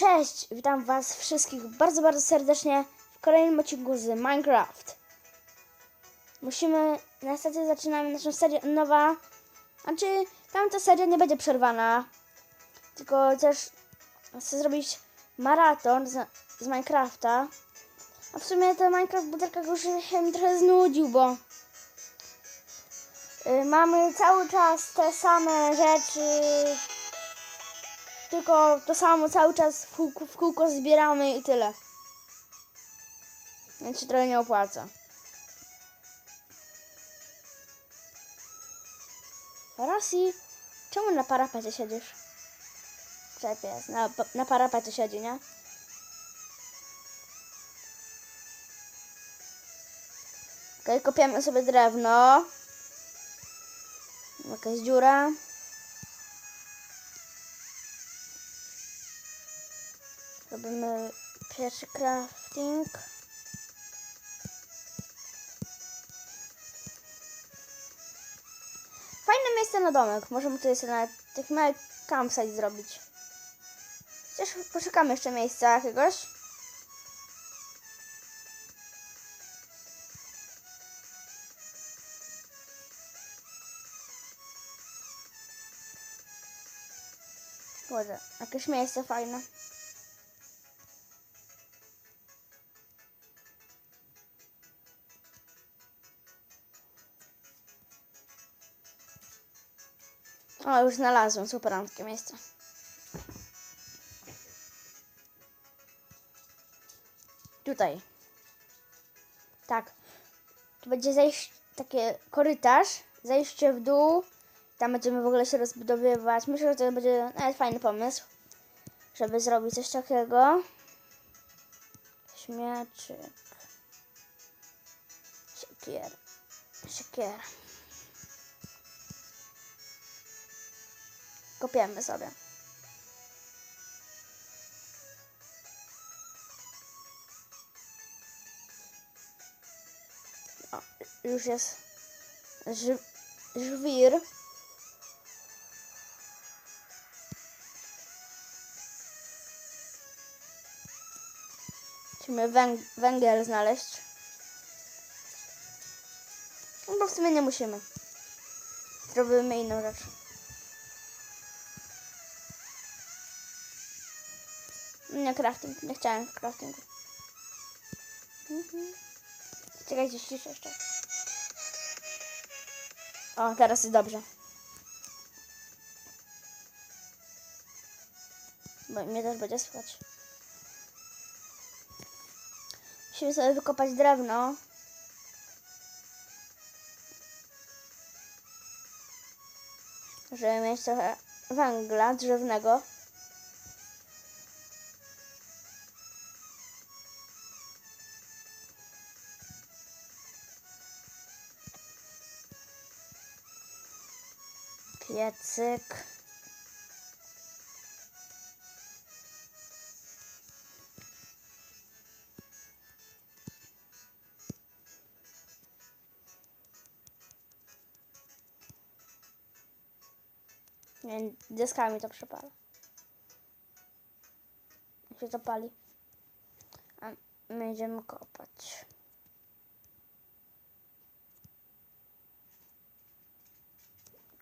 Cześć, witam was wszystkich bardzo, bardzo serdecznie w kolejnym odcinku z Minecraft. Musimy, niestety zaczynamy naszą serię od nowa, znaczy tamta seria nie będzie przerwana, tylko też chcę zrobić maraton z, z Minecrafta. A w sumie ten Minecraft butelka już się mi trochę znudził, bo y, mamy cały czas te same rzeczy, tylko to samo cały czas w kółko, w kółko zbieramy i tyle. Więc się trochę nie opłaca. Rosji, czemu na parapecie siedzisz? Czepiec, na, na parapecie siedzi, nie? Okej, kopiemy sobie drewno. Jakaś dziura. Robimy pierwszy crafting. Fajne miejsce na domek. Możemy tutaj sobie nawet taki mały campsite zrobić. Chociaż poszukamy jeszcze miejsca jakiegoś. Boże, jakieś miejsce fajne. O, już znalazłem super takie miejsce. Tutaj. Tak. Tu będzie zejść takie korytarz, zejście w dół. Tam będziemy w ogóle się rozbudowywać. Myślę, że to będzie nawet fajny pomysł, żeby zrobić coś takiego. Śmieczyk. Siekier. Siekier. Kopiemy sobie. O, już jest żwir. Musimy węg węgiel znaleźć. No bo w sumie nie musimy. Zrobimy inną rzecz. Nie crafting, nie chciałem craftingu. Mhm. Czekajcie, ściszę jeszcze. O, teraz jest dobrze. Bo mnie też będzie słychać. Musimy sobie wykopać drewno. Żeby mieć trochę węgla drzewnego. Piecyk. Nie, deskami to przepala. Jak się to pali. A my idziemy kopać.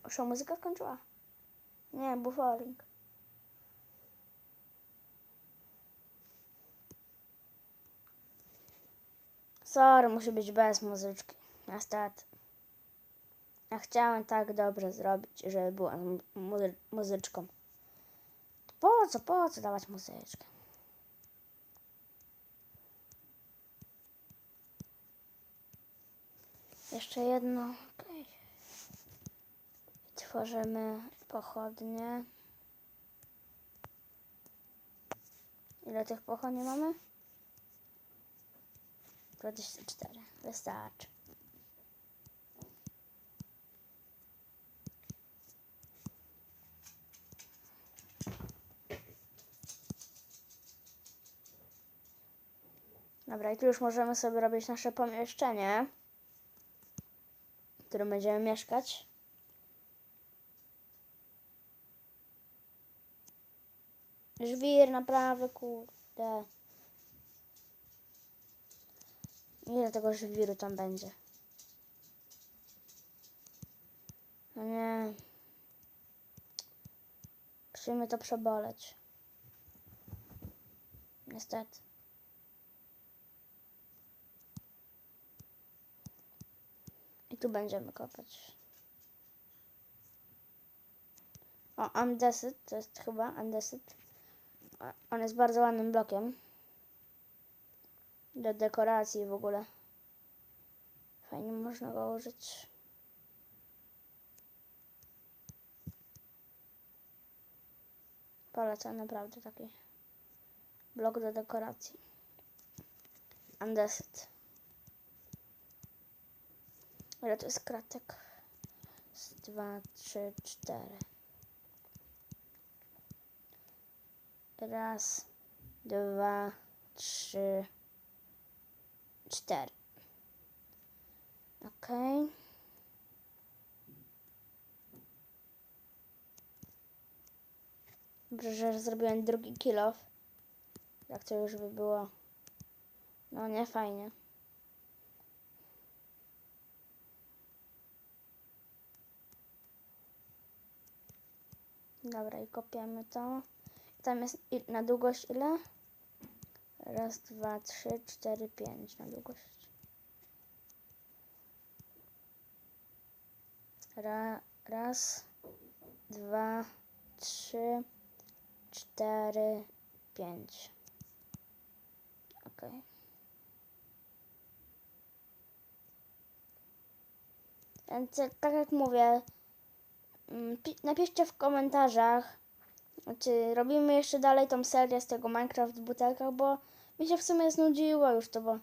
Już muzyka skończyła? Nie, buffering. Sorry, musi być bez muzyczki. Niestety. Ja chciałem tak dobrze zrobić, żeby była muzy muzyczką. Po co, po co dawać muzyczkę? Jeszcze jedno. Okej. Tworzymy pochodnie. Ile tych pochodni mamy? 24. Wystarczy. Dobra, i tu już możemy sobie robić nasze pomieszczenie, w którym będziemy mieszkać. Żwir, naprawdę, kurde. Ile tego żwiru tam będzie? No nie. Musimy to przeboleć. Niestety. I tu będziemy kopać. O, Andesit, to jest chyba Andesit. On jest bardzo ładnym blokiem. Do dekoracji w ogóle. Fajnie można go użyć. Polecam naprawdę taki blok do dekoracji. Andesit. Ile to jest kratek? Raz, dwa, trzy, cztery. Raz, dwa, trzy, cztery. Okej. Dobrze, że zrobiłem drugi kill off. Jak to już by było. No nie fajnie. Dobra, i kopiemy to. Tam jest na długość ile? Raz, dwa, trzy, cztery, pięć na długość. Ra, raz, dwa, trzy, cztery, pięć. Okej. Więc tak jak mówię, mm, pi- napiszcie w komentarzach, czy robimy jeszcze dalej tą serię z tego Minecraft w butelkach, bo mi się w sumie znudziło już to, bo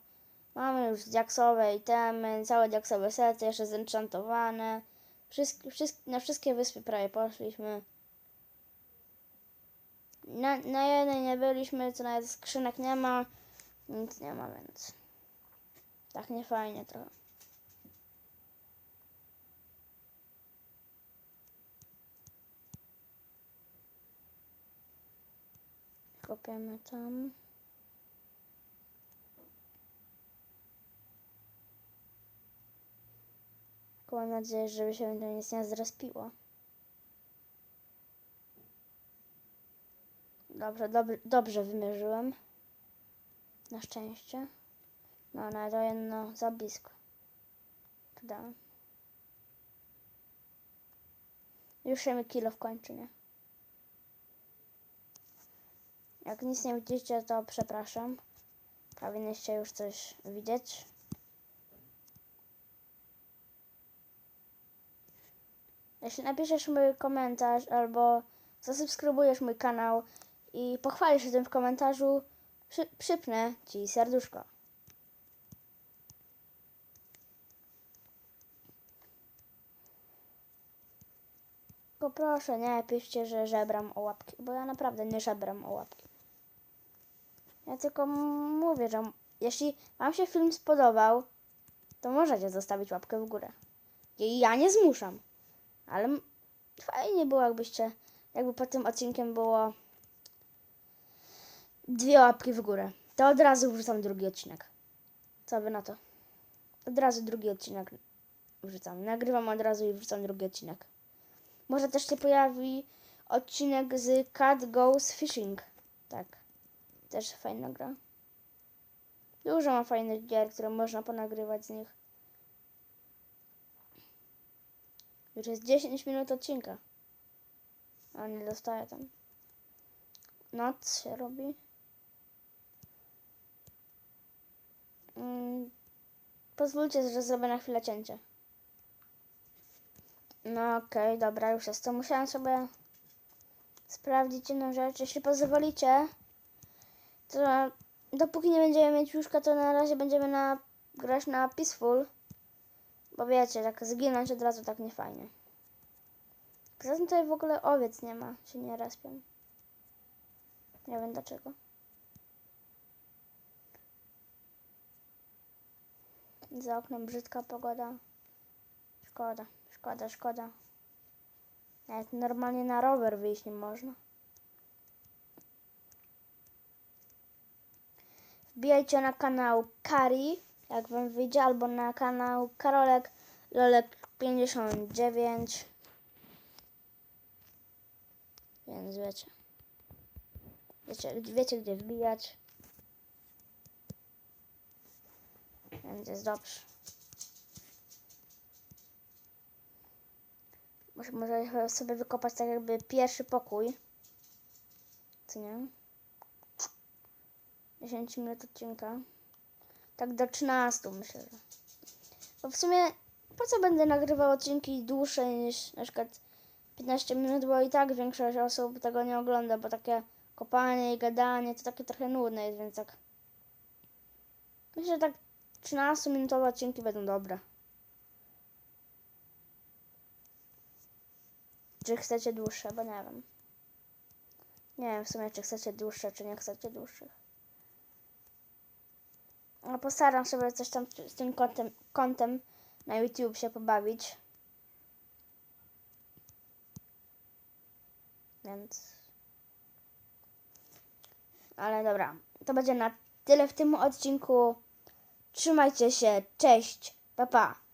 mamy już diaksowe itemy, całe diaksowe sety, jeszcze zenchantowane. Wszystkie, wszystkie, na wszystkie wyspy prawie poszliśmy. Na, na jednej nie byliśmy, co nawet skrzynek nie ma. Nic nie ma, więc tak nie fajnie trochę. Kopiemy tam. Tylko Mam nadzieję, żeby się to nic nie zrespiło. Dobrze, dob dobrze wymierzyłem. Na szczęście. No, na to jedno za blisko. Już się mi kilo kończy, nie? Jak nic nie widzicie, to przepraszam. Powinniście już coś widzieć. Jeśli napiszesz mój komentarz albo zasubskrybujesz mój kanał i pochwalisz się tym w komentarzu, przy, przypnę ci serduszko. Tylko proszę, nie piszcie, że żebram o łapki, bo ja naprawdę nie żebram o łapki. Ja tylko mówię, że jeśli Wam się film spodobał, to możecie zostawić łapkę w górę. I ja nie zmuszam. Ale fajnie było, jakbyście, jakby pod tym odcinkiem było dwie łapki w górę. To od razu wrzucam drugi odcinek. Co wy na to? Od razu drugi odcinek wrzucam. Nagrywam od razu i wrzucam drugi odcinek. Może też się pojawi odcinek z Cat Goes Fishing. Tak. Też fajna gra. Dużo ma fajnych gier, które można ponagrywać z nich. Już jest 10 minut odcinka. A nie dostaję tam. Noc się robi. Mm, pozwólcie, że zrobię na chwilę cięcie. No okej, dobra, już jest to. Musiałam sobie sprawdzić jedną rzecz. Jeśli pozwolicie, to dopóki nie będziemy mieć łóżka, to na razie będziemy na, grać na Peaceful. Bo wiecie, tak zginąć od razu tak nie fajnie. Poza tym tutaj w ogóle owiec nie ma, się nie respią. Nie wiem dlaczego. Za oknem brzydka pogoda. Szkoda, szkoda, szkoda. Nawet normalnie na rower wyjść nie można. Wbijajcie na kanał Kari, jak wam wyjdzie, albo na kanał Karolek Lolek 59. Więc wiecie. Wiecie, wiecie gdzie wbijać. Więc jest dobrze. Może, może sobie wykopać tak jakby pierwszy pokój. Co nie? 10 minut odcinka. Tak do 13 myślę. Bo w sumie po co będę nagrywał odcinki dłuższe niż na przykład 15 minut, bo i tak większość osób tego nie ogląda, bo takie kopanie i gadanie to takie trochę nudne jest, więc tak. Myślę, że tak 13 minutowe odcinki będą dobre. Czy chcecie dłuższe, bo nie wiem. Nie wiem w sumie, czy chcecie dłuższe, czy nie chcecie dłuższych. Postaram się coś tam z tym kontem na YouTube się pobawić. Więc... Ale dobra, to będzie na tyle w tym odcinku. Trzymajcie się, cześć, pa pa.